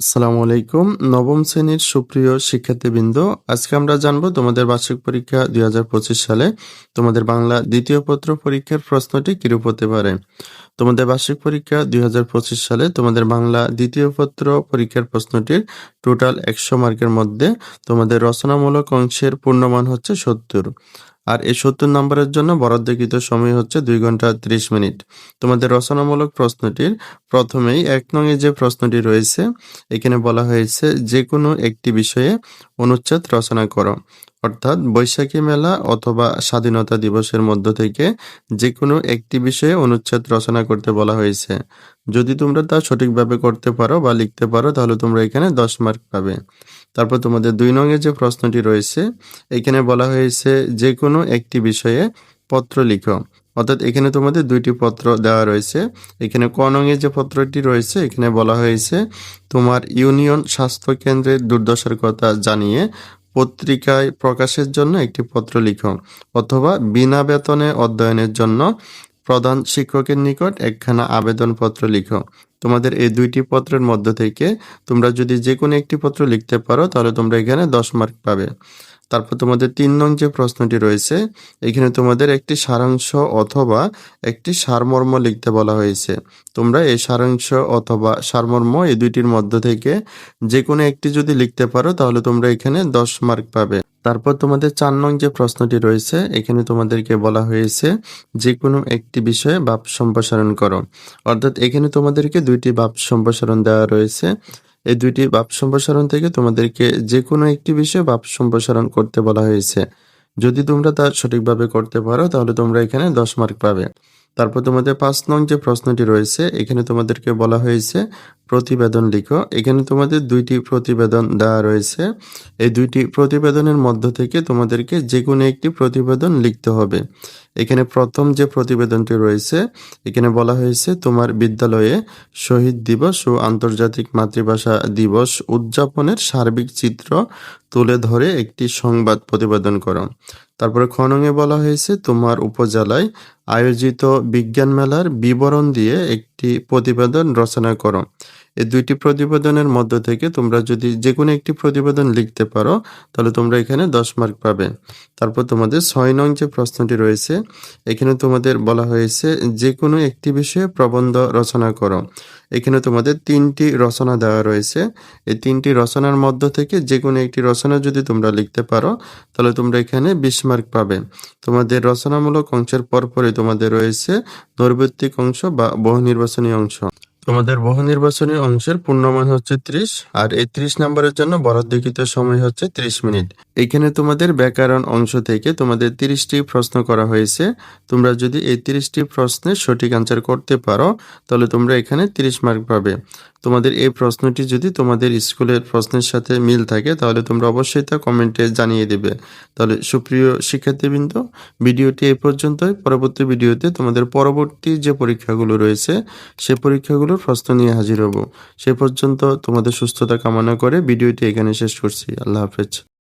আসসালামু আলাইকুম। নবম শ্রেণির সুপ্রিয় শিক্ষার্থীবৃন্দ, আজকে আমরা জানব তোমাদের বার্ষিক পরীক্ষা দুই হাজার পঁচিশ সালে তোমাদের বাংলা দ্বিতীয় পত্র পরীক্ষার প্রশ্নটি কিরূপ হতে পারে? তোমাদের বার্ষিক পরীক্ষা দুই হাজার পঁচিশ সালে তোমাদের বাংলা দ্বিতীয় পত্র পরীক্ষার প্রশ্নটির টোটাল একশো মার্কের মধ্যে তোমাদের রচনামূলক অংশের পূর্ণমান হচ্ছে সত্তর। আর এই সত্তর নম্বরের জন্য বরাদ্দকৃত সময় হচ্ছে দুই ঘণ্টা ত্রিশ মিনিট। তোমাদের রচনামূলক প্রশ্নটির প্রথমেই এক নঙে যে প্রশ্নটি রয়েছে, এখানে বলা হয়েছে যে কোনো একটি বিষয়ে অনুচ্ছেদ রচনা করো। অর্থাৎ বৈশাখী মেলা অথবা স্বাধীনতা দিবসের মধ্য থেকে যে কোনো একটি বিষয়ে অনুচ্ছেদ রচনা করতে বলা হয়েছে। যদি তোমরা তা সঠিকভাবে করতে পারো বা লিখতে পারো, তাহলে তোমরা এখানে দশ মার্ক পাবে। তারপর তোমাদের দুই নঙে যে প্রশ্নটি রয়েছে, এখানে বলা হয়েছে যে কোনো একটি বিষয়ে পত্র লিখো। অর্থাৎ এখানে তোমাদের দুইটি পত্র দেওয়া রয়েছে। এখানে ক নঙে যে পত্রটি রয়েছে, এখানে বলা হয়েছে, তোমার ইউনিয়ন স্বাস্থ্য কেন্দ্রের দুর্দশার কথা জানিয়ে পত্রিকায় প্রকাশের জন্য একটি পত্র লিখো, অথবা বিনা বেতনে অধ্যয়নের জন্য প্রধান শিক্ষকের নিকট একখানা আবেদনপত্র লিখো। তোমাদের এই দুইটি পত্রের মধ্য থেকে তোমরা যদি যে কোনো একটি পত্র লিখতে পারো, তাহলে তোমরা এখানে দশ মার্ক পাবে। তারপর তোমাদের তিন নং যে প্রশ্নটি রয়েছে, এখানে তোমাদের একটি সারাংশ অথবা একটি সারমর্ম লিখতে বলা হয়েছে। তোমরা এই সারাংশ অথবা সারমর্ম এই দুইটির মধ্য থেকে যে কোনো একটি যদি লিখতে পারো, তাহলে তোমরা এখানে দশ মার্ক পাবে। তারপর তোমাদের চার নং যে প্রশ্নটি রয়েছে, এখানে তোমাদেরকে বলা হয়েছে যে কোনো একটি বিষয়ে বাপ সম্প্রসারণ করো। অর্থাৎ এখানে তোমাদেরকে দুইটি বাপ সম্প্রসারণ দেওয়া রয়েছে। এই দুইটি বাপ সম্প্রসারণ থেকে তোমাদেরকে যে কোনো একটি বিষয়ে বাপ সম্প্রসারণ করতে বলা হয়েছে। যদি তোমরা তা সঠিকভাবে করতে পারো, তাহলে তোমরা এখানে দশ মার্ক পাবে। তারপর তোমাদের পাঁচ নং যে প্রশ্নটি রয়েছে, এখানে তোমাদেরকে বলা হয়েছে, প্রতিবেদন লিখো। এখানে তোমাদের দুইটি প্রতিবেদন দেওয়া রয়েছে। এই দুইটি প্রতিবেদনের মধ্য থেকে তোমাদেরকে যে কোনো একটি প্রতিবেদন লিখতে হবে। এখানে প্রথম যে প্রতিবেদনটি রয়েছে, এখানে বলা হয়েছে, তোমার বিদ্যালয়ে শহীদ দিবস ও আন্তর্জাতিক মাতৃভাষা দিবস উদযাপনের সার্বিক চিত্র তুলে ধরে একটি সংবাদ প্রতিবেদন করো। তারপরে খনঙে বলা হয়েছে, তোমার উপজেলায় আয়োজিত বিজ্ঞান মেলার বিবরণ দিয়ে একটি প্রতিবেদন রচনা করো। এই দুইটি প্রতিবেদনের মধ্য থেকে তোমরা যদি যে কোনো একটি প্রতিবেদন লিখতে পারো, তাহলে তোমরা এখানে দশ মার্ক পাবে। তারপর তোমাদের ছয় নং যে প্রশ্নটি রয়েছে, এখানে তোমাদের বলা হয়েছে যে কোনো একটি বিষয়ে প্রবন্ধ রচনা করো। এখানে তোমাদের তিনটি রচনা দেওয়া রয়েছে। এই তিনটি রচনার মধ্য থেকে যে কোনো একটি রচনা যদি তোমরা লিখতে পারো, তাহলে তোমরা এখানে বিশ মার্ক পাবে। তোমাদের রচনামূলক অংশের পরপরই তোমাদের রয়েছে নৈর্বত্তিক অংশ বা বহু নির্বাচনী অংশ। তোমাদের বহু নির্বাচনী অংশের পূর্ণমান হচ্ছে ত্রিশ, আর এই ত্রিশ নাম্বারের জন্য বরাদ্দকৃত সময় হচ্ছে ত্রিশ মিনিট। এখানে তোমাদের ব্যাকরণ অংশ থেকে তোমাদের তিরিশটি প্রশ্ন করা হয়েছে। তোমরা যদি এই তিরিশটি প্রশ্নের সঠিক আনসার করতে পারো, তাহলে তোমরা এখানে তিরিশ মার্ক পাবে। তোমাদের এই প্রশ্নটি যদি তোমাদের স্কুলের প্রশ্নের সাথে মিল থাকে, তাহলে তোমরা অবশ্যই তা কমেন্টে জানিয়ে দেবে। তাহলে সুপ্রিয় শিক্ষার্থীবৃন্দ, ভিডিওটি এই পর্যন্তই। পরবর্তী ভিডিওতে তোমাদের পরবর্তী যে পরীক্ষাগুলো রয়েছে, সে পরীক্ষাগুলোর প্রশ্ন নিয়ে হাজির হব। সে পর্যন্ত তোমাদের সুস্থতা কামনা করে ভিডিওটি এখানে শেষ করছি। আল্লাহ হাফেজ।